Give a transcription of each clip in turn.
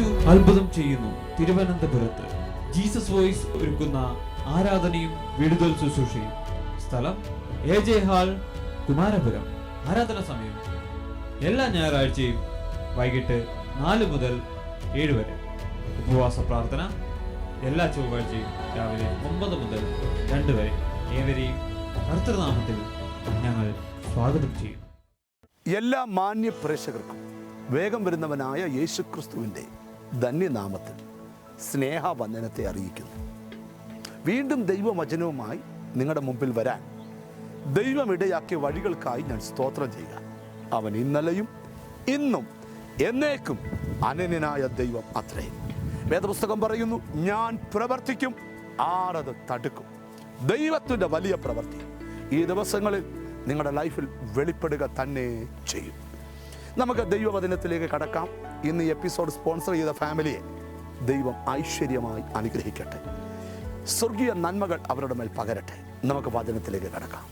അത്ഭുതം ചെയ്യുന്നു. തിരുവനന്തപുരത്ത് ജീസസ് വോയിസ് ഒരുക്കുന്ന ആരാധനയും വിടുതൽ ശുശ്രൂഷയും. സ്ഥലം എ ജെ ഹാൾ കുമാരപുരം. ആരാധന സമയം? എല്ലാ ഞായറാഴ്ചയും വൈകിട്ട് നാല് മുതൽ ഏഴ് വരെ. ഉപവാസ പ്രാർത്ഥന എല്ലാ ചൊവ്വാഴ്ചയും രാവിലെ ഒമ്പത് മുതൽ രണ്ട് വരെ. ഏവരെയും കർത്തൃനാമത്തിൽ ഞങ്ങൾ സ്വാഗതം ചെയ്യുന്നു. എല്ലാ മാന്യ പ്രേക്ഷകർക്കും വേഗം വരുന്നവനായ യേശുക്രിസ്തുവിന്റെ ധന്യനാമത്തിൽ സ്നേഹവന്ദനത്തെ അറിയിക്കുന്നു. വീണ്ടും ദൈവവചനവുമായി നിങ്ങളുടെ മുമ്പിൽ വരാൻ ദൈവം ഇടയാക്കിയ വഴികൾക്കായി ഞാൻ സ്തോത്രം ചെയ്യുക. അവൻ ഇന്നലെയും ഇന്നും എന്നേക്കും അനന്യനായ ദൈവം അത്രേ. വേദപുസ്തകം പറയുന്നു ഞാൻ പ്രവർത്തിക്കും ആറത് തടുക്കും. ദൈവത്തിന്റെ വലിയ പ്രവൃത്തി ഈ ദിവസങ്ങളിൽ നിങ്ങളുടെ ലൈഫിൽ വെളിപ്പെടുക തന്നെ ചെയ്യും. നമുക്ക് ദൈവവചനത്തിലേക്ക് കടക്കാം. ഇന്ന് ഈ എപ്പിസോഡ് സ്പോൺസർ ചെയ്ത ഫാമിലിയെ ദൈവം ഐശ്വര്യമായി അനുഗ്രഹിക്കട്ടെ സ്വർഗീയ നന്മകൾ അവരുടെ മേൽ പകരട്ടെ നമുക്ക് വചനത്തിലേക്ക് കടക്കാം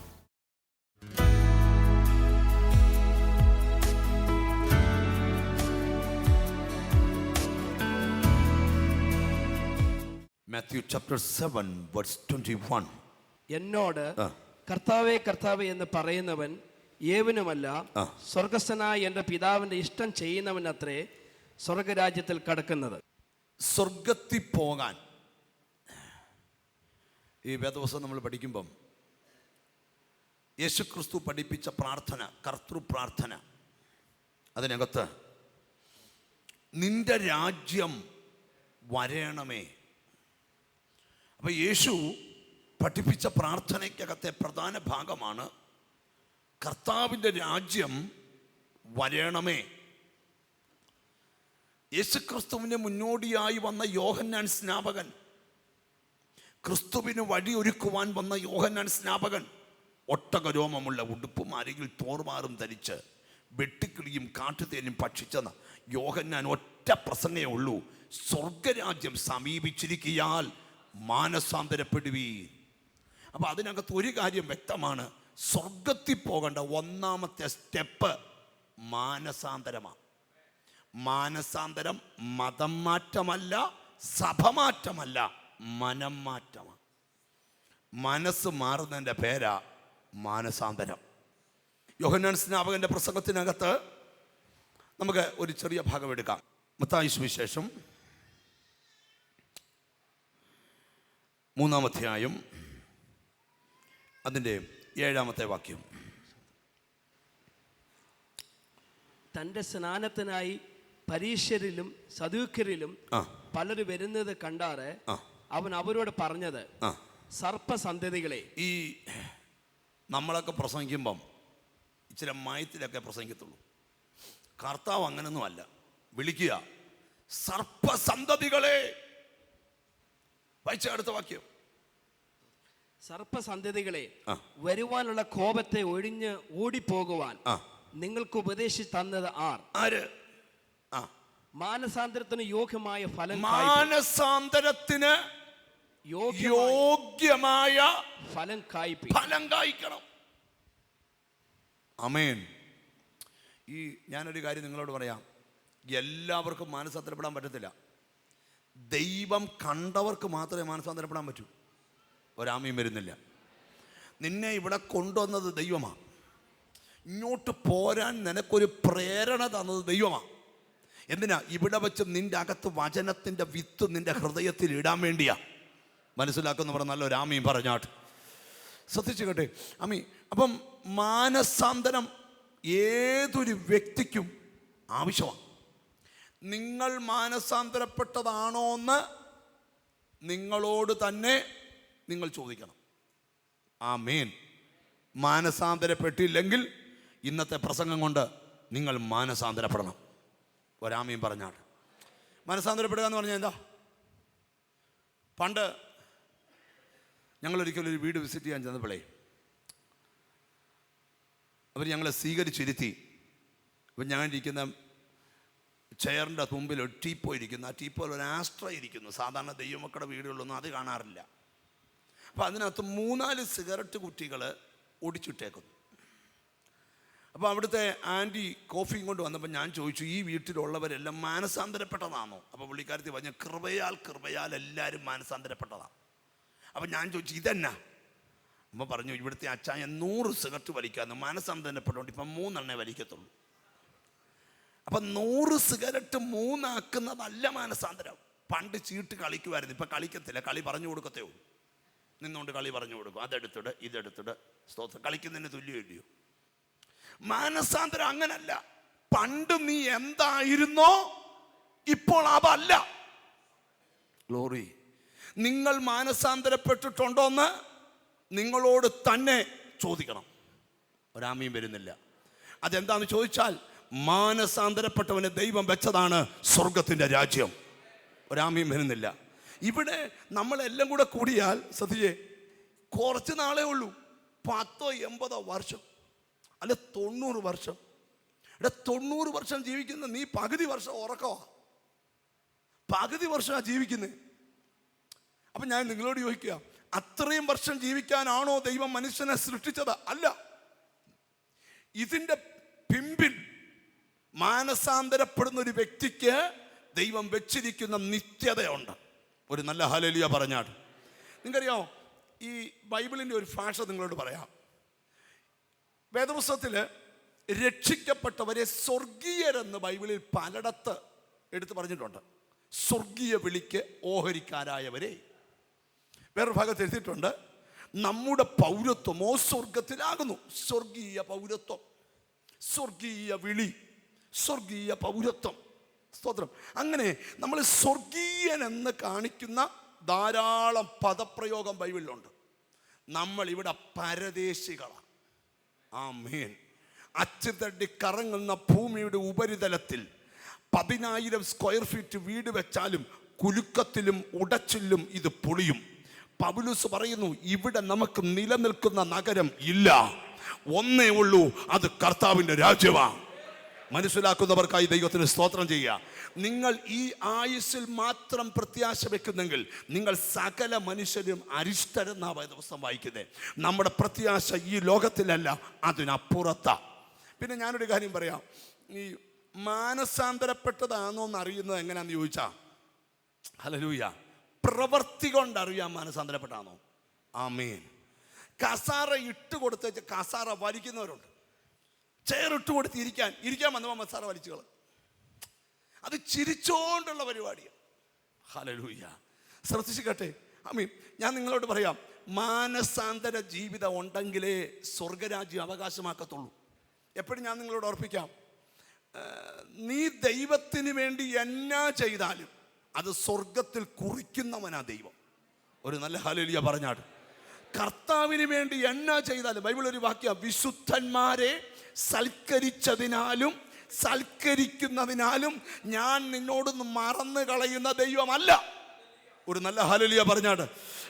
മാത്യു ചാപ്റ്റർ സെവൻ 7, verse 21. എന്നോട്. കർത്താവേ കർത്താവേ എന്ന് പറയുന്നവൻ ഏവനുമല്ല. സ്വർഗസ്ഥനായ എന്റെ പിതാവിന്റെ ഇഷ്ടം ചെയ്യുന്നവൻ അത്രേ സ്വർഗരാജ്യത്തിൽ കടക്കുന്നത്. സ്വർഗത്തിൽ പോകാൻ. ഈ വേദവസം നമ്മൾ പഠിക്കുമ്പം യേശുക്രിസ്തു പഠിപ്പിച്ച പ്രാർത്ഥന കർത്തൃ പ്രാർത്ഥന അതിനകത്ത് നിന്റെ രാജ്യം വരയണമേ അപ്പോൾ യേശു പഠിപ്പിച്ച പ്രാർത്ഥനയ്ക്കകത്തെ പ്രധാന ഭാഗമാണ് കർത്താവിന്റെ രാജ്യം വരയണമേ യേശുക്രിസ്തുവിന് മുന്നോടിയായി വന്ന യോഹന്നാൻ സ്നാപകൻ. ക്രിസ്തുവിന് വഴിയൊരുക്കുവാൻ വന്ന യോഹന്നാൻ സ്നാപകൻ ഒട്ടകരോമമുള്ള ഉടുപ്പും അരികിൽ തോർമാറും ധരിച്ച് വെട്ടിക്കിളിയും കാട്ടുതേനും ഭക്ഷിച്ചെന്ന യോഹന്നാൻ ഒറ്റ പ്രസംഗേ ഉള്ളൂ. സ്വർഗരാജ്യം സമീപിച്ചിരിക്കിയാൽ മാനസാന്തരപ്പെടുവീൻ. അപ്പൊ അതിനകത്ത് ഒരു കാര്യം വ്യക്തമാണ്. സ്വർഗത്തിൽ പോകേണ്ട ഒന്നാമത്തെ സ്റ്റെപ്പ് മാനസാന്തരമാണ് മാനസാന്തരം മതം മാറ്റമല്ല സഭമാറ്റമല്ല മനം മാറ്റമാണ്. മനസ്സ് മാറുന്നതിന്റെ പേരാ മാനസാന്തരം. യോഹന്നാൻ സ്നാപകന്റെ പ്രസംഗത്തിനകത്ത് നമുക്ക് ഒരു ചെറിയ ഭാഗം എടുക്കാം. മത്തായി സുവിശേഷം മൂന്നാം അധ്യായം അതിന്റെ ഏഴാമത്തെ വാക്യം. തന്റെ സ്നാനത്തിനായി പരീക്ഷരിലും സദൂക്കരിലും പലരും വരുന്നത് കണ്ടാറ് അവൻ അവരോട് പറഞ്ഞത് സർപ്പസന്ധതികളെ സർപ്പസന്തതികളെ ഈ നമ്മളൊക്കെ പ്രസംഗിക്കുമ്പം ഇച്ചിരി മയത്തിലൊക്കെ പ്രസംഗിക്കത്തുള്ളൂ. കർത്താവ് അങ്ങനൊന്നും അല്ല. വിളിക്കുക സർപ്പസന്തതികളെ വായിച്ച അടുത്ത വാക്യം. സർപ്പസന്തതികളെ ആ. വരുവാനുള്ള കോപത്തെ ഒഴിഞ്ഞ് ഓടിപ്പോകുവാൻ. നിങ്ങൾക്ക് ഉപദേശിച്ച് തന്നത് ആർ? ആര്? മാനസാന്തരത്തിന് യോഗ്യമായ ഫലം മാനസാന്തരത്തിന് യോഗ്യമായ യോഗ്യമായ ഫലം കായ്പി ഫലം കായ്ക്കണം. അമേൻ ഈ ഞാനൊരു കാര്യം നിങ്ങളോട് പറയാം. എല്ലാവർക്കും മാനസാന്തരപ്പെടാൻ പറ്റത്തില്ല. ദൈവം കണ്ടവർക്ക് മാത്രമേ മാനസാന്തരപ്പെടാൻ പറ്റൂ. ഒരാമയും വരുന്നില്ല. നിന്നെ ഇവിടെ കൊണ്ടുവന്നത് ദൈവമാണ് ഇങ്ങോട്ട് പോരാൻ നിനക്കൊരു പ്രേരണ തന്നത് ദൈവമാണ് എന്തിനാ? ഇവിടെ വെച്ച് നിന്റെ അകത്ത് വചനത്തിന്റെ വിത്ത് നിന്റെ ഹൃദയത്തിൽ ഇടാൻ വേണ്ടിയാ. മനസ്സിലാക്കുന്ന പറഞ്ഞ നല്ലൊരു ആമയും പറഞ്ഞാട്ട്. ശ്രദ്ധിച്ചു കേട്ടെ. അമ്മി അപ്പം മാനസാന്തരം ഏതൊരു വ്യക്തിക്കും ആവശ്യമാണ് നിങ്ങൾ മാനസാന്തരപ്പെട്ടതാണോ എന്ന് നിങ്ങളോട് തന്നെ നിങ്ങൾ ചോദിക്കണം. ആ മേൻ മാനസാന്തരപ്പെട്ടില്ലെങ്കിൽ ഇന്നത്തെ പ്രസംഗം കൊണ്ട് നിങ്ങൾ മാനസാന്തരപ്പെടണം. ഒരാമയും പറഞ്ഞാണ്. മനസ്സാന്തരപ്പെടുക എന്ന് പറഞ്ഞാൽ എന്താ? പണ്ട് ഞങ്ങളൊരിക്കലൊരു വീട് വിസിറ്റ് ചെയ്യാൻ ചെന്നപ്പോഴേ അവർ ഞങ്ങളെ സ്വീകരിച്ചിരുത്തി. അപ്പം ഞാൻ ഇരിക്കുന്ന ചെയറിന്റെ തുമ്പിൽ ഒരു ടീപ്പോ ഇരിക്കുന്നു. ആ ടീപ്പോയിൽ ഒരു ആസ്ട്ര ഇരിക്കുന്നു. സാധാരണ ദൈവമക്കളുടെ വീടുകളിലൊന്നും അത് കാണാറില്ല. അപ്പം അതിനകത്ത് മൂന്നാൽ സിഗരറ്റ് കുറ്റികൾ ഒടിച്ചിട്ടേക്കുന്നു. അപ്പോൾ അവിടുത്തെ ആന്റി കോഫിയും കൊണ്ട് വന്നപ്പോൾ ഞാൻ ചോദിച്ചു ഈ വീട്ടിലുള്ളവരെല്ലാം മാനസാന്തരപ്പെട്ടതാണോ? അപ്പോൾ പുള്ളിക്കാരത്തി പറഞ്ഞ കൃപയാൽ കൃപയാൽ എല്ലാവരും മാനസാന്തരപ്പെട്ടതാണ്. അപ്പോൾ ഞാൻ ചോദിച്ചു ഇതെന്നാ? അമ്മ പറഞ്ഞു ഇവിടുത്തെ അച്ചായ നൂറ് സിഗരറ്റ് വലിക്കാന്ന് മാനസാന്തരപ്പെട്ടുകൊണ്ട് ഇപ്പം മൂന്നെണ്ണേ വലിക്കത്തുള്ളൂ. അപ്പം നൂറ് സിഗരറ്റ് മൂന്നാക്കുന്നതല്ല മാനസാന്തരം. പണ്ട് ചീട്ട് കളിക്കുമായിരുന്നു ഇപ്പം കളിക്കത്തില്ല കളി പറഞ്ഞു കൊടുക്കത്തേ ഉള്ളൂ. നിന്നുകൊണ്ട് കളി പറഞ്ഞു കൊടുക്കും അതെടുത്തിട് ഇതെടുത്തിട് സ്തോത്രം. കളിക്കുന്നതിന് തുല്യമില്ലയോ? മാനസാന്തരം അങ്ങനല്ല. പണ്ട് നീ എന്തായിരുന്നോ ഇപ്പോൾ അതല്ല. ഗ്ലോറി നിങ്ങൾ മാനസാന്തരപ്പെട്ടിട്ടുണ്ടോ എന്ന് നിങ്ങളോട് തന്നെ ചോദിക്കണം. ഒരാമയും വരുന്നില്ല. അതെന്താന്ന് ചോദിച്ചാൽ മാനസാന്തരപ്പെട്ടവന് ദൈവം വെച്ചതാണ് സ്വർഗത്തിന്റെ രാജ്യം. ഒരാമയും വരുന്നില്ല. ഇവിടെ നമ്മളെല്ലാം കൂടെ കൂടിയാൽ സതിയെ കുറച്ച് നാളേ ഉള്ളൂ. പത്തോ എൺപതോ വർഷം. അല്ല തൊണ്ണൂറ് വർഷം. ഇവിടെ തൊണ്ണൂറ് വർഷം ജീവിക്കുന്ന നീ പകുതി വർഷം ഉറക്കോ പകുതി വർഷമാണ് ജീവിക്കുന്നത് അപ്പൊ ഞാൻ നിങ്ങളോട് ചോദിക്കുക അത്രയും വർഷം ജീവിക്കാനാണോ ദൈവം മനുഷ്യനെ സൃഷ്ടിച്ചത്? അല്ല. ഇതിന്റെ പിമ്പിൽ മാനസാന്തരപ്പെടുന്ന ഒരു വ്യക്തിക്ക് ദൈവം വെച്ചിരിക്കുന്ന നിത്യതയുണ്ട്. ഒരു നല്ല ഹലലിയ പറഞ്ഞാട്ട് നിങ്ങൾക്കറിയോ ഈ ബൈബിളിന്റെ ഒരു ഭാഷ നിങ്ങളോട് പറയാം. വേദപുസ്തകത്തിൽ രക്ഷിക്കപ്പെട്ടവരെ സ്വർഗീയരെന്ന് ബൈബിളിൽ പലയിടത്ത് എടുത്തു പറഞ്ഞിട്ടുണ്ട്. സ്വർഗീയ വിളിക്ക് ഓഹരിക്കാരായവരെ. വേറൊരു ഭാഗത്ത് എഴുതിയിട്ടുണ്ട് നമ്മുടെ പൗരത്വമോ സ്വർഗത്തിലാകുന്നു. സ്വർഗീയ പൗരത്വം. സ്വർഗീയ വിളി സ്വർഗീയ പൗരത്വം. സ്തോത്രം. അങ്ങനെ നമ്മൾ സ്വർഗീയൻ എന്ന് കാണിക്കുന്ന ധാരാളം പദപ്രയോഗം ബൈബിളിലുണ്ട്. നമ്മൾ ഇവിടെ പരദേശികളാണ്. ആ മീൻ കറങ്ങുന്ന ഭൂമിയുടെ ഉപരിതലത്തിൽ പതിനായിരം സ്ക്വയർ ഫീറ്റ് വീട് വെച്ചാലും കുലുക്കത്തിലും ഉടച്ചിലും ഇത് പൊളിയും. പബുലൂസ് പറയുന്നു ഇവിടെ നമുക്ക് നിലനിൽക്കുന്ന നഗരം ഇല്ല. ഒന്നേ ഉള്ളൂ അത് കർത്താവിന്റെ രാജ്യമാണ് മനസ്സിലാക്കുന്നവർക്കായി ദൈവത്തിന് സ്തോത്രം ചെയ്യുക. നിങ്ങൾ ഈ ആയുസ്സിൽ മാത്രം പ്രത്യാശ വെക്കുന്നെങ്കിൽ നിങ്ങൾ സകല മനുഷ്യരും അരിഷ്ടരെന്നാ ദിവസം വായിക്കുന്നത് നമ്മുടെ പ്രത്യാശ ഈ ലോകത്തിലല്ല അതിനപ്പുറത്താ. പിന്നെ ഞാനൊരു കാര്യം പറയാം. ഈ മാനസാന്തരപ്പെട്ടതാണോ എന്ന് അറിയുന്നത് എങ്ങനെയാണെന്ന് ചോദിച്ചാ ഹലലൂയ പ്രവൃത്തി കൊണ്ട് മാനസാന്തരപ്പെട്ടാണോ? മാനസാന്തരപ്പെട്ടാണോ മീൻ കസാറ ഇട്ട് കൊടുത്തേച്ച് കസാറ വലിക്കുന്നവരുണ്ട്. ചെയർ കൊടുത്ത് ഇരിക്കാൻ ഇരിക്കാൻ വന്നപ്പോൾ വലിച്ചു വലിച്ചുകൾ അത് ചിരിച്ചോണ്ടുള്ള പരിപാടിയാണ് ഹലലൂയ ശ്രദ്ധിച്ചു കേട്ടെ അമീൻ. ഞാൻ നിങ്ങളോട് പറയാം മാനസാന്തര ജീവിതം ഉണ്ടെങ്കിലേ സ്വർഗരാജ്യം അവകാശമാക്കത്തുള്ളൂ. എപ്പോഴും ഞാൻ നിങ്ങളോട് ഓർപ്പിക്കാം നീ ദൈവത്തിന് വേണ്ടി എന്നാ ചെയ്താലും അത് സ്വർഗത്തിൽ കുറിക്കുന്നവനാ ദൈവം. ഒരു നല്ല ഹലലിയ പറഞ്ഞാട് കർത്താവിന് വേണ്ടി എന്നാ ചെയ്താലും ബൈബിൾ ഒരു വാക്യ വിശുദ്ധന്മാരെ സൽക്കരിച്ചതിനാലും സൽക്കരിക്കുന്നതിനാലും ഞാൻ നിന്നോടൊന്ന് മറന്നു കളയുന്ന ദൈവമല്ല. ഒരു നല്ല ഹലലിയ പറഞ്ഞാട്.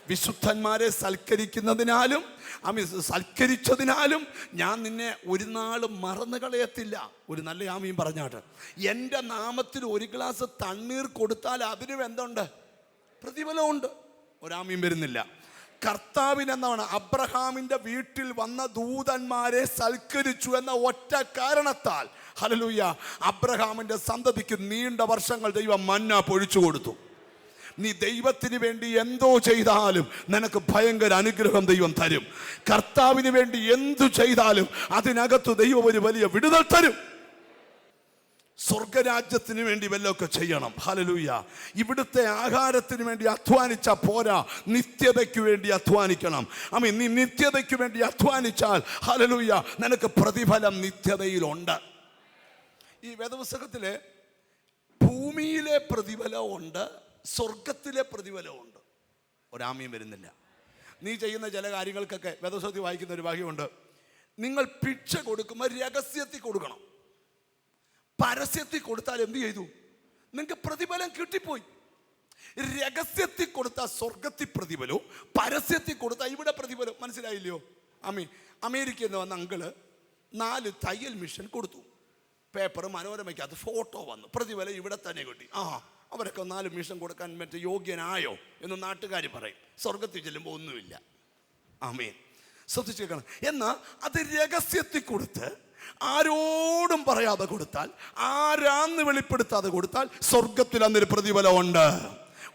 വിശുദ്ധന്മാരെ സൽക്കരിക്കുന്നതിനാലും ആമി സൽക്കരിച്ചതിനാലും ഞാൻ നിന്നെ ഒരു നാളും മറന്നു കളയത്തില്ല. ഒരു നല്ല ആമിയും പറഞ്ഞാട്ട് എന്റെ നാമത്തിൽ ഒരു ഗ്ലാസ് തണ്ണീർ കൊടുത്താൽ അതിനും എന്തുണ്ട്? പ്രതിഫലമുണ്ട്. ഒരാമിയും വരുന്നില്ല. കർത്താവിനെന്നാണ് അബ്രഹാമിന്റെ വീട്ടിൽ വന്ന ദൂതന്മാരെ സൽക്കരിച്ചു എന്ന ഒറ്റ കാരണത്താൽ. ഹലലൂയ അബ്രഹാമിന്റെ സന്തതിക്ക് നീണ്ട വർഷങ്ങൾ ദൈവം മന്ന പൊഴിച്ചു കൊടുത്തു. നീ ദൈവത്തിന് വേണ്ടി എന്തോ ചെയ്താലും നിനക്ക് ഭയങ്കര അനുഗ്രഹം ദൈവം തരും. കർത്താവിന് വേണ്ടി എന്തു ചെയ്താലും അതിനകത്ത് ദൈവം ഒരു വലിയ വിടുതൽ തരും. സ്വർഗരാജ്യത്തിന് വേണ്ടി വല്ലതൊക്കെ ചെയ്യണം. ഹലലൂയ ഇവിടുത്തെ ആഹാരത്തിന് വേണ്ടി അധ്വാനിച്ച പോരാ. നിത്യതയ്ക്ക് വേണ്ടി അധ്വാനിക്കണം. അമ്മ നീ നിത്യതയ്ക്ക് വേണ്ടി അധ്വാനിച്ചാൽ ഹലലൂയ നിനക്ക് പ്രതിഫലം നിത്യതയിലുണ്ട്. ഈ വേദപുസ്തകത്തിലെ ഭൂമിയിലെ പ്രതിഫലമുണ്ട് സ്വർഗത്തിലെ പ്രതിഫലമുണ്ട് ഒരാമയും വരുന്നില്ല. നീ ചെയ്യുന്ന ചില കാര്യങ്ങൾക്കൊക്കെ വേദപുസ്തകത്തിൽ വായിക്കുന്ന ഒരു ഭാഗ്യമുണ്ട് നിങ്ങൾ ഭിക്ഷ കൊടുക്കുമ്പോൾ രഹസ്യത്തിൽ കൊടുക്കണം. പരസ്യത്തിൽ കൊടുത്താൽ എന്ത് ചെയ്തു? നിങ്ങൾക്ക് പ്രതിഫലം കിട്ടിപ്പോയി. രഹസ്യത്തിൽ കൊടുത്ത സ്വർഗത്തിൽ പ്രതിഫലവും പരസ്യത്തിൽ കൊടുത്ത ഇവിടെ പ്രതിഫലം മനസ്സിലായില്ലയോ? അമീ അമേരിക്കയിൽ നിന്ന് വന്ന അങ്കിൾ നാല് തയ്യൽ മിഷൻ കൊടുത്തു. പേപ്പർ മനോരമയ്ക്കകത്ത് ഫോട്ടോ വന്നു. പ്രതിഫലം ഇവിടെ തന്നെ കിട്ടി. ആ അവരൊക്കെ നാല് മിഷൻ കൊടുക്കാൻ മറ്റേ യോഗ്യനായോ എന്ന് നാട്ടുകാർ പറയും. സ്വർഗത്തിൽ ചെല്ലുമ്പോൾ ഒന്നുമില്ല. ആമേൻ. ശ്രദ്ധിച്ചേക്കണം എന്നാൽ അത് രഹസ്യത്തിൽ കൊടുത്ത് ആരോടും പറയാതെ കൊടുത്താൽ ആരാന്ന് വെളിപ്പെടുത്താതെ കൊടുത്താൽ സ്വർഗത്തിൽ അന്നൊരു പ്രതിഫലമുണ്ട്.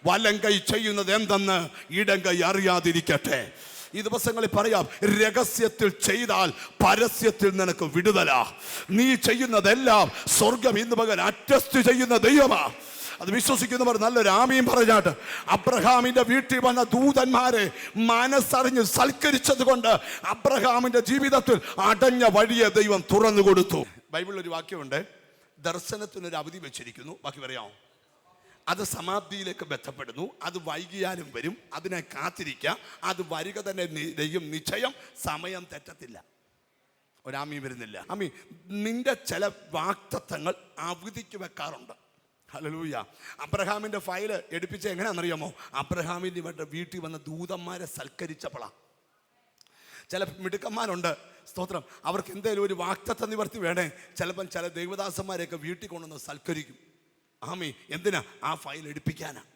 വലം കൈ ചെയ്യുന്നത് എന്തെന്ന് ഇടം കൈ അറിയാതിരിക്കട്ടെ. ഈ ദിവസങ്ങളിൽ പറയാം രഹസ്യത്തിൽ ചെയ്താൽ പരസ്യത്തിൽ നിനക്ക് വിടുതല. നീ ചെയ്യുന്നതെല്ലാം സ്വർഗം ഇന്ന് പകൽ അറ്റസ്റ്റ് ചെയ്യുന്ന ദൈവമാ. അത് വിശ്വസിക്കുന്നവർ നല്ലൊരു ആമയും പറഞ്ഞാട്ട്. അബ്രഹാമിന്റെ വീട്ടിൽ വന്ന ദൂതന്മാരെ മനസ്സറിഞ്ഞ് സൽക്കരിച്ചത് കൊണ്ട് അബ്രഹാമിന്റെ ജീവിതത്തിൽ അടഞ്ഞ വഴിയെ ദൈവം തുറന്നു കൊടുത്തു. ബൈബിളിൽ ഒരു വാക്യമുണ്ട്. ദർശനത്തിനൊരു അവധി വെച്ചിരിക്കുന്നു. ബാക്കി പറയാമോ? അത് സമാപ്തിയിലേക്ക് ബന്ധപ്പെടുന്നു. അത് വൈകിയാലും വരും. അതിനെ കാത്തിരിക്കുക. അത് വരിക തന്നെ ദൈവം നിശ്ചയം. സമയം തെറ്റത്തില്ല. ഒരാമി വരുന്നില്ല. ആമി നിന്റെ ചില വാക്തത്വങ്ങൾ അവധിക്ക് വെക്കാറുണ്ട്. ഹലലൂയ അബ്രഹാമിന്റെ ഫയൽ എടുപ്പിച്ച എങ്ങനെയാണെന്നറിയാമോ? അബ്രഹാമിന്റെ ഇവരുടെ വീട്ടിൽ വന്ന ദൂതന്മാരെ സൽക്കരിച്ചപ്പോളാ. ചില മിടുക്കന്മാരുണ്ട്. സ്തോത്രം. അവർക്ക് എന്തെങ്കിലും ഒരു വാക്തത്വ നിവർത്തി വേണേ. ചിലപ്പം ചില ദൈവദാസന്മാരെയൊക്കെ വീട്ടിൽ കൊണ്ടുവന്ന് സൽക്കരിക്കും. ആമി എന്തിനാ? ആ ഫയൽ എടുപ്പിക്കാനാണ്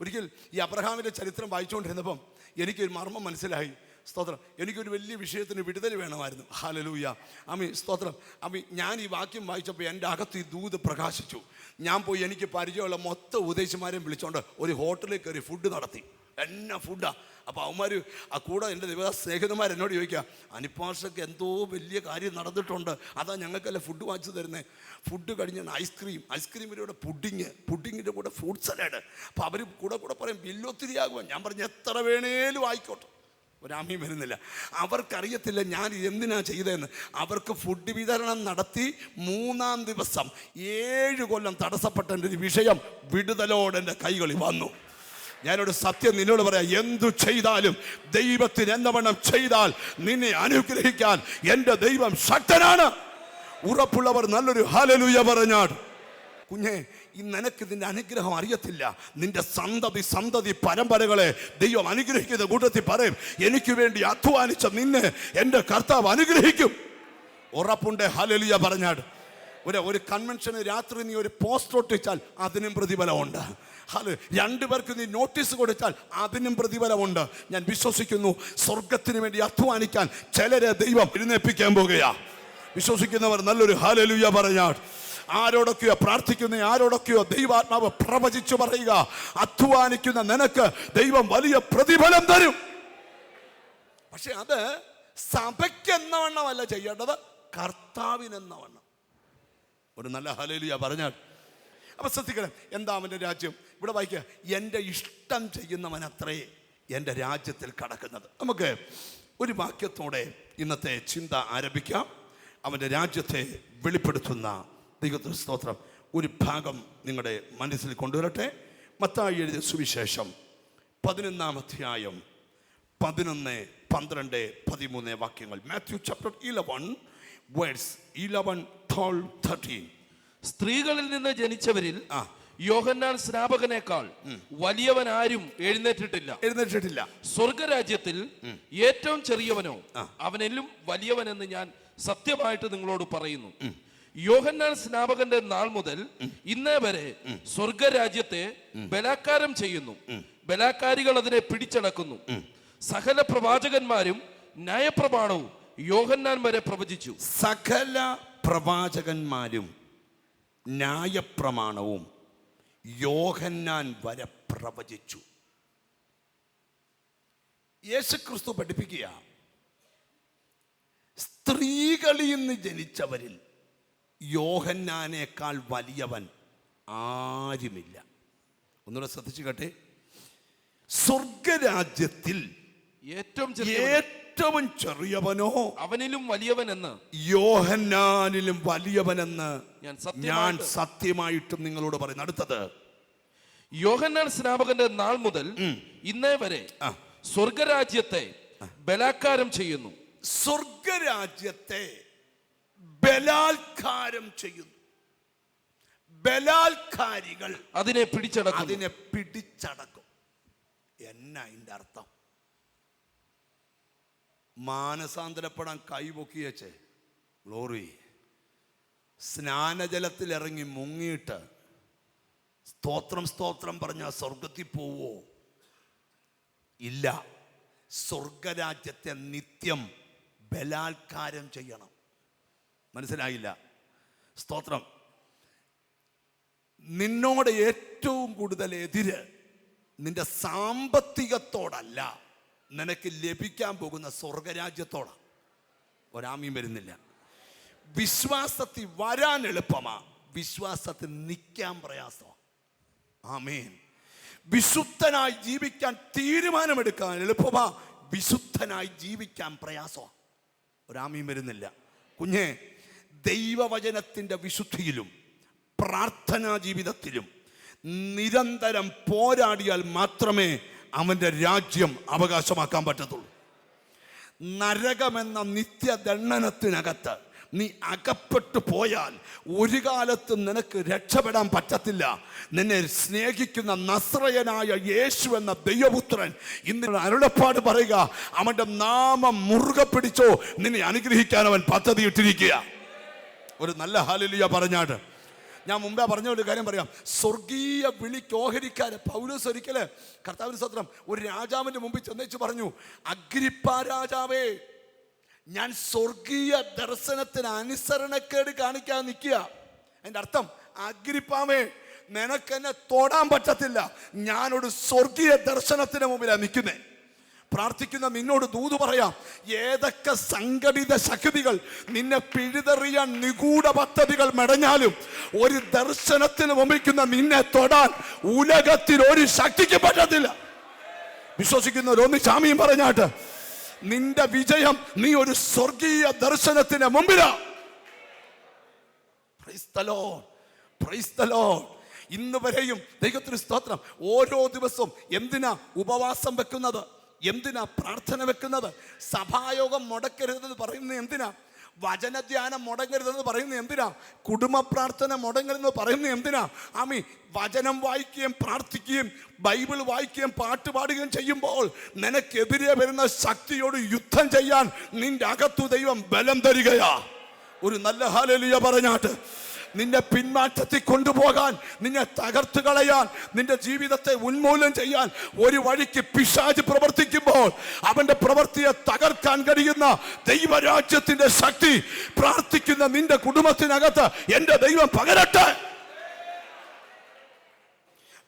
ഒരിക്കൽ ഈ അബ്രഹാമിന്റെ ചരിത്രം വായിച്ചുകൊണ്ടിരുന്നപ്പം എനിക്കൊരു മർമ്മം മനസ്സിലായി. സ്തോത്രം. എനിക്കൊരു വലിയ വിഷയത്തിന് വിടുതൽ വേണമായിരുന്നു. ഹാലലൂയ അമ്മി സ്തോത്രം. അമ്മി ഞാൻ ഈ വാക്യം വായിച്ചപ്പോൾ എന്റെ അകത്ത് ഈ ദൂത് പ്രകാശിച്ചു. ഞാൻ പോയി എനിക്ക് പരിചയമുള്ള മൊത്തം ഉദ്ദേശിമാരെയും വിളിച്ചുകൊണ്ട് ഒരു ഹോട്ടലിൽ കയറി ഫുഡ് നടത്തി. എന്നാ ഫുഡാ അപ്പോൾ അവന്മാർ ആ കൂടെ എന്റെ ദിവസ സ്നേഹിതന്മാർ എന്നോട് ചോദിക്കുക അനുപാഷക്ക് എന്തോ വലിയ കാര്യം നടന്നിട്ടുണ്ട്. അതാ ഞങ്ങൾക്കല്ല ഫുഡ് വാങ്ങിച്ചു തരുന്നത് ഫുഡ് കഴിഞ്ഞാണ് ഐസ്ക്രീം ഐസ്ക്രീമിന്റെ കൂടെ പുഡിങ് പുഡിങ്ങിന്റെ കൂടെ ഫ്രൂട്ട് സലാഡ് അപ്പോൾ അവർ കൂടെ കൂടെ പറയും ബില്ലൊത്തിരിയാകുമോ ഞാൻ പറഞ്ഞു എത്ര വേണേലും ആയിക്കോട്ടെ. ഒരാമയും വരുന്നില്ല. അവർക്കറിയത്തില്ല ഞാൻ എന്തിനാ ചെയ്തതെന്ന്. അവർക്ക് ഫുഡ് വിതരണം നടത്തി മൂന്നാം ദിവസം ഏഴ് കൊല്ലം തടസ്സപ്പെട്ട ഒരു വിഷയം വിടുതലോടെ എന്റെ കൈകളിൽ വന്നു. ഞാനൊരു സത്യം നിന്നോട് പറയാം എന്തു ചെയ്താലും ദൈവത്തിന് എന്നവണ്ണം ചെയ്താൽ നിന്നെ അനുഗ്രഹിക്കാൻ എന്റെ ദൈവം ശക്തനാണ്. ഉറപ്പുള്ളവർ നല്ലൊരു ഹലലുയ പറഞ്ഞാട്. കുഞ്ഞെ ഈ നിനക്ക് ഇതിന്റെ അനുഗ്രഹം അറിയത്തില്ല. നിന്റെ സന്തതി സന്തതി പരമ്പരകളെ ദൈവം അനുഗ്രഹിക്കുന്ന കൂട്ടത്തിൽ പറയും എനിക്ക് വേണ്ടി അധ്വാനിച്ച നിന്നെ എന്റെ കർത്താവ് അനുഗ്രഹിക്കും. ഉറപ്പുണ്ട്. ഹലലിയ പറഞ്ഞാട്. ഒരു ഒരു കൺവെൻഷന് രാത്രി നീ ഒരു പോസ്റ്റർ ഒട്ടിച്ചാൽ അതിനും പ്രതിഫലമുണ്ട്. ഹലോ രണ്ടുപേർക്ക് നീ നോട്ടീസ് കൊടുത്താൽ അതിനും പ്രതിഫലമുണ്ട്. ഞാൻ വിശ്വസിക്കുന്നു സ്വർഗത്തിന് വേണ്ടി അധ്വാനിക്കാൻ ചിലരെ ദൈവം എഴുന്നേൽപ്പിക്കാൻ പോകുകയാ. വിശ്വസിക്കുന്നവർ നല്ലൊരു ഹാലലുയ പറഞ്ഞാൽ ആരോടൊക്കെയോ പ്രാർത്ഥിക്കുന്ന ആരോടൊക്കെയോ ദൈവാത്മാവ് പ്രവചിച്ചു പറയുക അധ്വാനിക്കുന്ന നിനക്ക് ദൈവം വലിയ പ്രതിഫലം തരും. പക്ഷെ അത് സഭയ്ക്ക് എന്നവണ്ണമല്ല ചെയ്യേണ്ടത് കർത്താവിനെന്നവണ്ണം. ഒരു നല്ല ഹലേലിയ പറഞ്ഞാൽ. അപ്പൊ ശ്രദ്ധിക്കണം എന്താ അവന്റെ രാജ്യം? ഇവിടെ വായിക്കുക എന്റെ ഇഷ്ടം ചെയ്യുന്നവൻ അത്രേ എന്റെ രാജ്യത്തിൽ കടക്കുന്നത്. നമുക്ക് ഒരു വാക്യത്തോടെ ഇന്നത്തെ ചിന്ത ആരംഭിക്കാം. അവന്റെ രാജ്യത്തെ വെളിപ്പെടുത്തുന്ന ദൈവത്തിന് സ്തോത്രം. ഒരു ഭാഗം നിങ്ങളുടെ മനസ്സിൽ കൊണ്ടുവരട്ടെ. മത്തായി എഴുതിയ സുവിശേഷം പതിനൊന്നാം അധ്യായം പതിനൊന്ന് പന്ത്രണ്ട് പതിമൂന്ന് വാക്യങ്ങൾ. Matthew chapter eleven verse eleven twelve thirteen സ്ത്രീകളിൽ നിന്ന് ജനിച്ചവരിൽ ആ. യോഹന്നാൻ സ്നാപകനേക്കാൾ വലിയവൻ ആരും എഴുന്നേറ്റിട്ടില്ല. എഴുന്നേറ്റിട്ടില്ല. സ്വർഗരാജ്യത്തിൽ ഏറ്റവും ചെറിയവനോ അവനെല്ലും വലിയവനെന്ന് ഞാൻ സത്യമായിട്ട് നിങ്ങളോട് പറയുന്നു. യോഹന്നാൻ സ്നാപകന്റെ നാൾ മുതൽ ഇന്നേ വരെ സ്വർഗരാജ്യത്തെ ബലാത്കാരം ചെയ്യുന്നു. ബലാത്കാരികൾ അതിനെ പിടിച്ചടക്കുന്നു. സകല പ്രവാചകന്മാരും ന്യായപ്രമാണവും യോഹന്നാൻ വരെ പ്രവചിച്ചു. സകല പ്രവാചകന്മാരും ന്യായപ്രമാണവും യോഹന്നാൻ വരെ പ്രവചിച്ചു. യേശുക്രിസ്തു പഠിപ്പിക്കുക സ്ത്രീകളിൽ നിന്ന് ജനിച്ചവരിൽ യോഹന്നാനേക്കാൾ വലിയവൻ ആരുമില്ല. ഒന്നുകൂടെ ശ്രദ്ധിച്ചു കേട്ടെ. സ്വർഗരാജ്യത്തിൽ ഏറ്റവും ഏറ്റവും ചെറിയവനോ അവനിലും വലിയവനെന്ന്. യോഹന്നാനിലും വലിയവനെന്ന് ഞാൻ ഞാൻ സത്യമായിട്ടും നിങ്ങളോട് പറയുന്നു. അടുത്തത്. യോഹന്നാൻ സ്നാപകന്റെ നാൾ മുതൽ ഇന്നേ വരെ. സ്വർഗരാജ്യത്തെ ബലാത്കാരം ചെയ്യുന്നു. സ്വർഗരാജ്യത്തെ ബലാത്കാരം ചെയ്യുന്നു. ബലാത്കാരികൾ അതിനെ പിടിച്ചടക്കും അതിനെ പിടിച്ചടക്കും. എന്ന അതിന്റെ അർത്ഥം? മാനസാന്തരപ്പെടാൻ കൈപൊക്കിയച്ചേ ഗ്ലോറി. സ്നാനജലത്തിൽ ഇറങ്ങി മുങ്ങിയിട്ട് സ്തോത്രം സ്തോത്രം പറഞ്ഞ സ്വർഗത്തിൽ പോവോ? ഇല്ല. സ്വർഗരാജ്യത്തെ നിത്യം ബലാത്കാരം ചെയ്യണം. മനസ്സിലായില്ല. സ്തോത്രം. നിന്നോട് ഏറ്റവും കൂടുതൽ എതിര് നിന്റെ സാമ്പത്തികത്തോടല്ല. നിനക്ക് ലഭിക്കാൻ പോകുന്ന സ്വർഗരാജ്യത്തോടാണ് ഒരാമയും വരുന്നില്ല. വിശ്വാസത്തിൽ വരാൻ എളുപ്പമാ. വിശ്വാസത്തിൽ നിൽക്കാൻ പ്രയാസമാണ് ആമീൻ. വിശുദ്ധനായി ജീവിക്കാൻ തീരുമാനമെടുക്കാൻ എളുപ്പമാ. വിശുദ്ധനായി ജീവിക്കാൻ പ്രയാസമാണ് ഒരാമയും വരുന്നില്ല. കുഞ്ഞെ ദൈവവചനത്തിന്റെ വിശുദ്ധിയിലും പ്രാർത്ഥനാ ജീവിതത്തിലും നിരന്തരം പോരാടിയാൽ മാത്രമേ അവന്റെ രാജ്യം അവകാശമാക്കാൻ പറ്റത്തുള്ളൂ. നരകമെന്ന നിത്യദണ്ഡനത്തിനകത്ത് നീ അകപ്പെട്ടു പോയാൽ ഒരു കാലത്തും നിനക്ക് രക്ഷപ്പെടാൻ പറ്റത്തില്ല. നിന്നെ സ്നേഹിക്കുന്ന നസ്രയനായ യേശു എന്ന ദൈവപുത്രൻ ഇന്ന് അരുളപ്പാട് പറയുക അവന്റെ നാമം മുറുകെ പിടിച്ചോ നിന്നെ അനുഗ്രഹിക്കാൻ അവൻ പദ്ധതി ഒരു നല്ല ഹാലിലിയ പറഞ്ഞാട്ട്. ഞാൻ മുമ്പേ പറഞ്ഞ ഒരു കാര്യം പറയാം. സ്വർഗീയ വിളിക്കോഹരിക്കാൻ പൗലോസ് ഒരിക്കൽ കർത്താവിന് സ്വത്രം ഒരു രാജാവിന്റെ മുമ്പിൽ ചെന്നേച്ച് പറഞ്ഞു അഗ്രിപ്പ രാജാവേ ഞാൻ സ്വർഗീയ ദർശനത്തിന് അനുസരണക്കേട് കാണിക്കാൻ നിൽക്കുക. എന്റെ അർത്ഥം അഗ്രിപ്പാമേ നിനക്കെന്നെ തൊടാൻ പറ്റത്തില്ല. ഞാനൊരു സ്വർഗീയ ദർശനത്തിന് മുമ്പിലാണ് നിൽക്കുന്നേ. പ്രാർത്ഥിക്കുന്ന നിന്നോട് ദൂത് പറയാം. ഏതൊക്കെ സംഘടിത ശക്തികൾ നിന്നെ പിഴുതെറിയാൻ നിഗൂഢ പദ്ധതികൾ മെടഞ്ഞാലും ഒരു ദർശനത്തിന് മുമ്പിക്കുന്ന നിന്നെ തൊടാൻ ഉലകത്തിൽ ഒരു ശക്തിക്ക് പറ്റത്തില്ല. വിശ്വസിക്കുന്ന ഒന്ന് ചാമിയും പറഞ്ഞാട്ട് നിന്റെ വിജയം നീ ഒരു സ്വർഗീയ ദർശനത്തിന് മുമ്പിലാ. ഇന്ന് വരെയും ദൈവത്തിന് സ്തോത്രം. ഓരോ ദിവസവും എന്തിനാ ഉപവാസം വെക്കുന്നത്? എന്തിനാ പ്രാർത്ഥന വെക്കുന്നത്? സഭായോഗം മുടക്കരുതെന്ന് പറയുന്നത് എന്തിനാ? വചനധ്യാനം മുടങ്ങരുതെന്ന് പറയുന്നത് എന്തിനാ? കുടുംബ പ്രാർത്ഥന മുടങ്ങരുതെന്ന് പറയുന്നത് എന്തിനാ? ആമി വചനം വായിക്കുകയും പ്രാർത്ഥിക്കുകയും ബൈബിൾ വായിക്കുകയും പാട്ട് പാടുകയും ചെയ്യുമ്പോൾ നിനക്കെതിരെ വരുന്ന ശക്തിയോട് യുദ്ധം ചെയ്യാൻ നിന്റെ അകത്തു ദൈവം ബലം തരികയാ. ഒരു നല്ല ഹാലലിയ പറഞ്ഞാട്ട്. നിന്നെ പിന്മാറ്റത്തിൽ കൊണ്ടുപോകാൻ നിന്നെ തകർത്ത് കളയാൻ നിന്റെ ജീവിതത്തെ ഉന്മൂലം ചെയ്യാൻ ഒരു വഴിക്ക് പിശാജ് പ്രവർത്തിക്കുമ്പോൾ അവന്റെ പ്രവൃത്തിയെ തകർക്കാൻ കഴിയുന്ന ദൈവരാജ്യത്തിന്റെ ശക്തി പ്രാർത്ഥിക്കുന്ന നിന്റെ കുടുംബത്തിനകത്ത് എന്റെ ദൈവം പകരട്ടെ.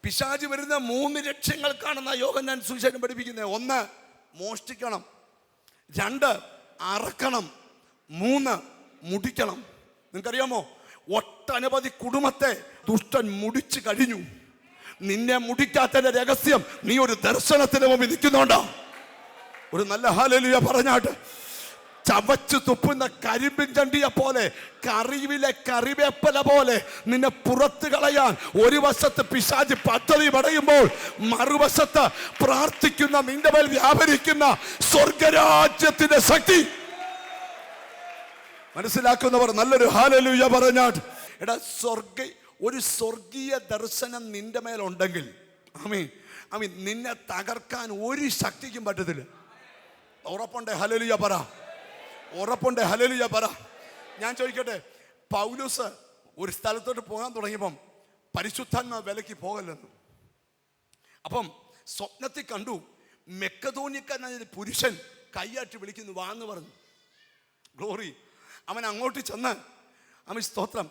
പിശാജ് വരുന്ന മൂന്ന് ലക്ഷ്യങ്ങൾ കാണുന്ന യോഗം ഞാൻ സുവിശേഷം പഠിപ്പിക്കുന്നത് ഒന്ന് മോഷ്ടിക്കണം. രണ്ട് അറക്കണം. മൂന്ന് മുടിക്കണം. നിങ്ങൾക്കറിയാമോ? ഒട്ടനവധി കുടുംബത്തെ ദുഷ്ടൻ മുടിച്ചു കഴിഞ്ഞു. നിന്നെ മുടിക്കാത്തതിന്റെ രഹസ്യം നീ ഒരു ദർശനത്തിന് മുമ്പിൽ നിൽക്കുന്നുണ്ടോ? ഒരു നല്ല ഹാലലിയ പറഞ്ഞാട്ട്. ചവച്ചു തുപ്പുന്ന കരിമ്പിൻ ചണ്ടിയെ പോലെ കറിവിലെ കറിവേപ്പല പോലെ നിന്നെ പുറത്ത് കളയാൻ ഒരു വശത്ത് പിശാജ് പദ്ധതി പടയുമ്പോൾ മറുവശത്ത് പ്രാർത്ഥിക്കുന്ന നിന്റെ മേൽ വ്യാപരിക്കുന്ന സ്വർഗരാജ്യത്തിന്റെ ശക്തി. മനസ്സിലാക്കുന്നവർ നല്ലൊരു ഹാലലൂയ പറഞ്ഞാൽ എടാ സ്വർഗ ഒരു സ്വർഗീയ ദർശനം നിന്റെ മേലുണ്ടെങ്കിൽ ആമീൻ ആമീൻ നിന്നെ തകർക്കാൻ ഒരു ശക്തിക്കും പറ്റത്തില്ല. ഉറപ്പുണ്ടേ ഹലലുയ പറ. ഉറപ്പുണ്ടേ ഹലലുയ പറ. ഞാൻ ചോദിക്കട്ടെ പൗലൂസ് ഒരു സ്ഥലത്തോട്ട് പോകാൻ തുടങ്ങിയപ്പം പരിശുദ്ധാത്മ വിലക്ക് പോകല്ലെന്ന്. അപ്പം സ്വപ്നത്തിൽ കണ്ടു മെക്കതോണിക്കാരനായ പുരുഷൻ കൈയാട്ടി വിളിക്കുന്നു വാന്ന് പറഞ്ഞു. ഗ്ലോറി അവൻ അങ്ങോട്ട് ചെന്ന് അവൻ സ്തോത്രം.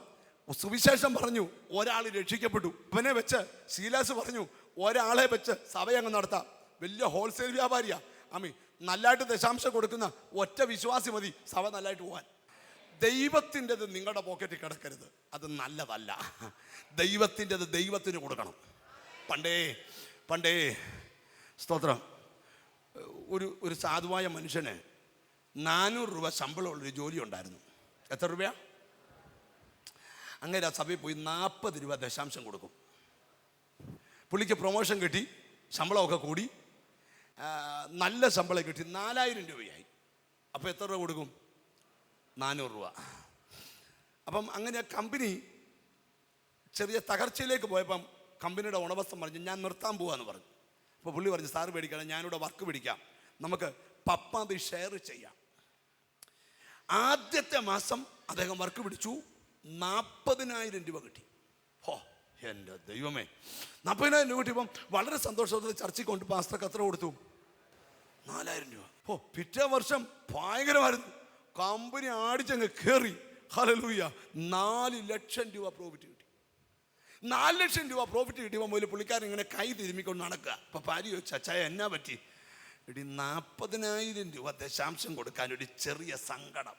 സുവിശേഷം പറഞ്ഞു ഒരാൾ രക്ഷിക്കപ്പെട്ടു. അവനെ വെച്ച് ശീലാസ് പറഞ്ഞു ഒരാളെ വെച്ച് സഭയങ്ങ് നടത്താം. വലിയ ഹോൾസെയിൽ വ്യാപാരിയാ. അമ്മി നല്ലതായിട്ട് ദശാംശം കൊടുക്കുന്ന ഒറ്റ വിശ്വാസി മതി സഭ നല്ലതായിട്ട് പോകാൻ ദൈവത്തിന്റെത് നിങ്ങളുടെ പോക്കറ്റിൽ കിടക്കരുത്. അത് നല്ലതല്ല. ദൈവത്തിന്റെത് ദൈവത്തിന് കൊടുക്കണം. പണ്ടേ പണ്ടേ സ്തോത്രം. ഒരു ഒരു സാധുവായ മനുഷ്യന് നാനൂറ് രൂപ ശമ്പളമുള്ളൊരു ജോലി ഉണ്ടായിരുന്നു എത്ര രൂപയാ? അങ്ങനെ ആ സഭയിൽ പോയി നാൽപ്പത് രൂപ ദശാംശം കൊടുക്കും. പുള്ളിക്ക് പ്രൊമോഷൻ കിട്ടി ശമ്പളമൊക്കെ കൂടി. നല്ല ശമ്പളം കിട്ടി നാലായിരം രൂപയായി. അപ്പോൾ എത്ര രൂപ കൊടുക്കും? നാനൂറ് രൂപ. അപ്പം അങ്ങനെ കമ്പനി ചെറിയ തകർച്ചയിലേക്ക് പോയപ്പം കമ്പനിയുടെ ഉണവസ്ത്രം പറഞ്ഞു ഞാൻ നിർത്താൻ പോവാന്ന് പറഞ്ഞു. അപ്പോൾ പുള്ളി പറഞ്ഞു സാറ് പേടിക്കണം ഞാനിവിടെ വർക്ക് പിടിക്കാം. നമുക്ക് പപ്പാതി ഷെയർ ചെയ്യാം. ആദ്യത്തെ മാസം അദ്ദേഹം വർക്ക് പിടിച്ചു. നാൽപ്പതിനായിരം രൂപ കിട്ടി. ഹോ എന്റെ ദൈവമേ. നാൽപ്പതിനായിരം രൂപ കിട്ടിയപ്പം വളരെ സന്തോഷത്തോടെ ചർച്ചയ്ക്ക് കൊണ്ട് പാസ്റ്റർക്ക് കത്ര കൊടുത്തു. നാലായിരം രൂപ. ഓ പിറ്റേ വർഷം ഭയങ്കരമായിരുന്നു. കമ്പനി ആടിച്ചങ്ങ് കയറി ഹലലൂയ നാല് ലക്ഷം രൂപ പ്രോഫിറ്റ് കിട്ടി. നാല് ലക്ഷം രൂപ പ്രോഫിറ്റ് കിട്ടിയപ്പോൾ പുള്ളിക്കാരൻ ഇങ്ങനെ കൈ തിരുമ്മിക്കൊണ്ട് നടക്കുക. അപ്പം ഭാര്യ ചച്ചായ എന്നാ പറ്റി? എടി നാൽപ്പതിനായിരം രൂപ ദശാംശം കൊടുക്കാൻ ഒരു ചെറിയ സങ്കടം.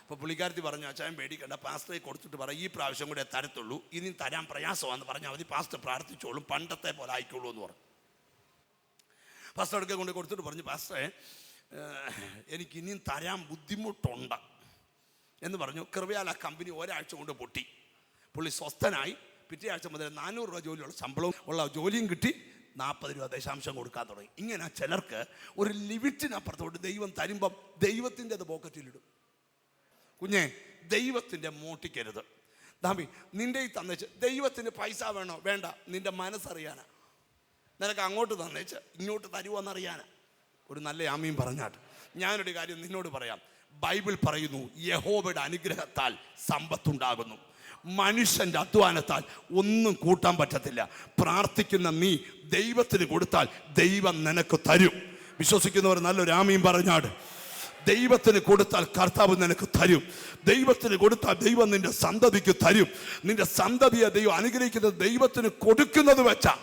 അപ്പോൾ പുള്ളിക്കാരത്തി പറഞ്ഞു അച്ചായൻ പേടിക്കണ്ട പാസ്റ്ററെ കൊടുത്തിട്ട് പറ ഈ പ്രാവശ്യം കൂടെ തരത്തുള്ളൂ. ഇനി തരാൻ പ്രയാസമാണെന്ന് പറഞ്ഞാൽ മതി പാസ്റ്റർ പ്രാർത്ഥിച്ചോളും പണ്ടത്തെ പോലെ ആയിക്കോളൂ എന്ന് പറഞ്ഞു. പാസ്റ്റർ അടുക്കെ കൊണ്ട് കൊടുത്തിട്ട് പറഞ്ഞു പാസ്റ്ററെ എനിക്ക് ഇനിയും തരാൻ ബുദ്ധിമുട്ടുണ്ട്. എന്ന് പറഞ്ഞു. കൃപയാൽ ആ കമ്പനി ഒരാഴ്ച കൊണ്ട് പൊട്ടി. പുള്ളി സ്വസ്ഥനായി. പിറ്റേ ആഴ്ച മുതൽ നാനൂറ് രൂപ ജോലിയുള്ള ശമ്പളവും ഉള്ള ജോലിയും കിട്ടി. നാൽപ്പത് രൂപ ദശാംശം കൊടുക്കാൻ തുടങ്ങി. ഇങ്ങനെ ചിലർക്ക് ഒരു ലിമിറ്റിനപ്പുറത്തോട്ട് ദൈവം തരുമ്പം ദൈവത്തിന്റെ അത് പോക്കറ്റിലിടും കുഞ്ഞേ ദൈവത്തിന്റെ മോട്ടിക്കരുത്. ദാമി നിന്റെ ഈ തന്നേച്ച് ദൈവത്തിന് പൈസ വേണോ? വേണ്ട. നിന്റെ മനസ്സറിയാനാ. നിനക്ക് അങ്ങോട്ട് തന്നേച്ച് ഇങ്ങോട്ട് തരുമോന്നറിയാനാ ഒരു നല്ല ആമയും പറഞ്ഞാട്ട്. ഞാനൊരു കാര്യം നിന്നോട് പറയാം. ബൈബിൾ പറയുന്നു യഹോബയുടെ അനുഗ്രഹത്താൽ സമ്പത്തുണ്ടാകുന്നു. മനുഷ്യന്റെ അധ്വാനത്താൽ ഒന്നും കൂട്ടാൻ പറ്റത്തില്ല. പ്രാർത്ഥിക്കുന്ന നീ ദൈവത്തിന് കൊടുത്താൽ ദൈവം നിനക്ക് തരും. വിശ്വസിക്കുന്നവർ നല്ലൊരു ആമയും പറഞ്ഞാട്. ദൈവത്തിന് കൊടുത്താൽ കർത്താവ് നിനക്ക് തരും. ദൈവത്തിന് കൊടുത്താൽ ദൈവം നിന്റെ സന്തതിക്ക് തരും. നിന്റെ സന്തതിയെ ദൈവം അനുഗ്രഹിക്കുന്നത് ദൈവത്തിന് കൊടുക്കുന്നത് വെച്ചാ.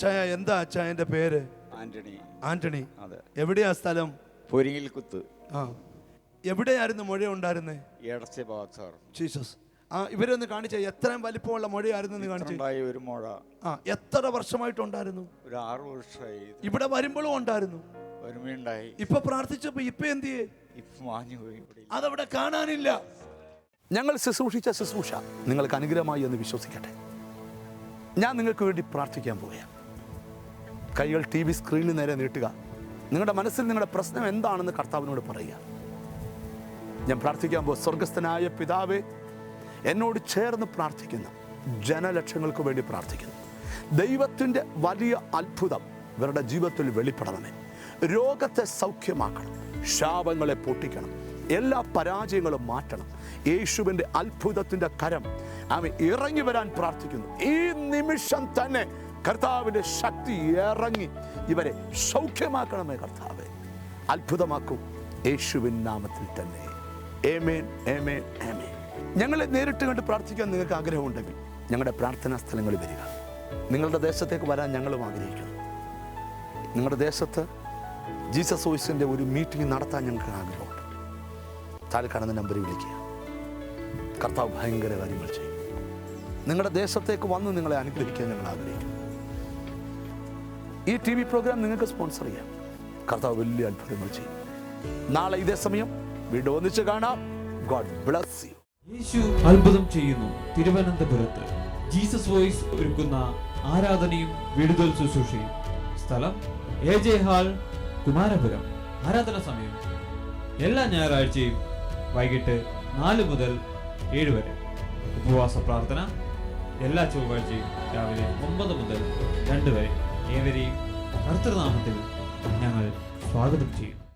അച്ചായ എന്താ അച്ചായന്റെ പേര്? ആന്റണി. ആന്റണി. അതെ. എവിടെയാ സ്ഥലം? പൊരിയിൽ കുത്ത് ആ. എവിടെയായിരുന്നു മുഴ ഉണ്ടായിരുന്നേ? എടച്ചെ ഭാഗത്ത് സാർ. ജീസസ്. ആ ഇവരൊന്ന് കാണിച്ച എത്രയും വലിപ്പമുള്ള മഴയായിരുന്നു എന്ന് കാണിച്ചു. ഉണ്ടായി ഒരു മുഴ. ആ എത്ര വർഷമായിട്ടുണ്ടായിരുന്നു? ഒരു ആറു വർഷമായി. ഇവിടെ വരുമ്പോഴും ഉണ്ടായിരുന്നു. ഒരുമയുണ്ടായി ഇപ്പൊ പ്രാർത്ഥിച്ചപ്പോ ഇപ്പൊ എന്ത് ചെയ്യേ ഇപ്പം മാഞ്ഞു പോയി ഇവിടെ ഇല്ല. അതവിടെ കാണാനില്ല. ഞങ്ങൾ ശുശ്രൂഷിച്ച ശുശ്രൂഷ നിങ്ങൾക്ക് അനുഗ്രഹമായി എന്ന് വിശ്വസിക്കട്ടെ. ഞാൻ നിങ്ങൾക്ക് വേണ്ടി പ്രാർത്ഥിക്കാൻ പോവുകയാണ്. കൈകൾ ടി വി സ്ക്രീനിന് നേരെ നീട്ടുക. നിങ്ങളുടെ മനസ്സിൽ നിങ്ങളുടെ പ്രശ്നം എന്താണെന്ന് കർത്താവിനോട് പറയുക. ഞാൻ പ്രാർത്ഥിക്കാൻ പോകും സ്വർഗസ്ഥനായ പിതാവ് എന്നോട് ചേർന്ന് പ്രാർത്ഥിക്കുന്നു. ജനലക്ഷങ്ങൾക്ക് വേണ്ടി പ്രാർത്ഥിക്കുന്നു. ദൈവത്തിന്റെ വലിയ അത്ഭുതം ഇവരുടെ ജീവിതത്തിൽ വെളിപ്പെടണമേ. രോഗത്തെ സൗഖ്യമാക്കണം. ശാപങ്ങളെ പൊട്ടിക്കണം. എല്ലാ പരാജയങ്ങളും മാറ്റണം. യേശുവിന്റെ അത്ഭുതത്തിന്റെ കരം. അവൻ ഇറങ്ങി വരാൻ പ്രാർത്ഥിക്കുന്നു. ഈ നിമിഷം തന്നെ കർത്താവിന്റെ ശക്തി ഇറങ്ങി ഇവരെ സൗഖ്യമാക്കണമേ കർത്താവെ. അത്ഭുതമാക്കും. യേശുവിൻ നാമത്തിൽ തന്നെ. ഏമേൻ ഏമേൻ ഏമേൻ ഞങ്ങളെ നേരിട്ട് കണ്ട് പ്രാർത്ഥിക്കാൻ നിങ്ങൾക്ക് ആഗ്രഹമുണ്ടെങ്കിൽ ഞങ്ങളുടെ പ്രാർത്ഥനാ സ്ഥലങ്ങളിൽ വരിക. നിങ്ങളുടെ ദേശത്തേക്ക് വരാൻ ഞങ്ങളും ആഗ്രഹിക്കുന്നു. നിങ്ങളുടെ ദേശത്ത് ജീസസ് വോയിസിന്റെ ഒരു മീറ്റിംഗ് നടത്താൻ ഞങ്ങൾക്ക് ആഗ്രഹമുണ്ട്. താഴെ കാണുന്ന നമ്പറിൽ വിളിക്കുക. കർത്താവ് ഭയങ്കര കാര്യങ്ങൾ ചെയ്യും. നിങ്ങളുടെ ദേശത്തേക്ക് വന്ന് നിങ്ങളെ അനുഗ്രഹിക്കാൻ ഞങ്ങൾ ആഗ്രഹിക്കുന്നു. ഈ ടി വി പ്രോഗ്രാം നിങ്ങൾക്ക് സ്പോൺസർ ചെയ്യാം. കർത്താവ് വലിയ അത്ഭുതങ്ങൾ ചെയ്യും. നാളെ ഇതേ സമയം വീണ്ടും ഒന്നിച്ച് കാണാം. God bless you. യേശു അത്ഭുതം ചെയ്യുന്നു തിരുവനന്തപുരത്ത്. ജീസസ് വോയിസ് ഒരുക്കുന്ന ആരാധനയും വിടുതൽ ശുശ്രൂഷയും. സ്ഥലം എ ജെ ഹാൾ കുമാരപുരം. ആരാധന സമയം എല്ലാ ഞായറാഴ്ചയും വൈകിട്ട് നാല് മുതൽ ഏഴ് വരെ. ഉപവാസ പ്രാർത്ഥന എല്ലാ ചൊവ്വാഴ്ചയും രാവിലെ ഒമ്പത് മുതൽ രണ്ട് വരെ. ഏവരെയും കർത്തൃനാമത്തിൽ ഞങ്ങൾ സ്വാഗതം ചെയ്യുന്നു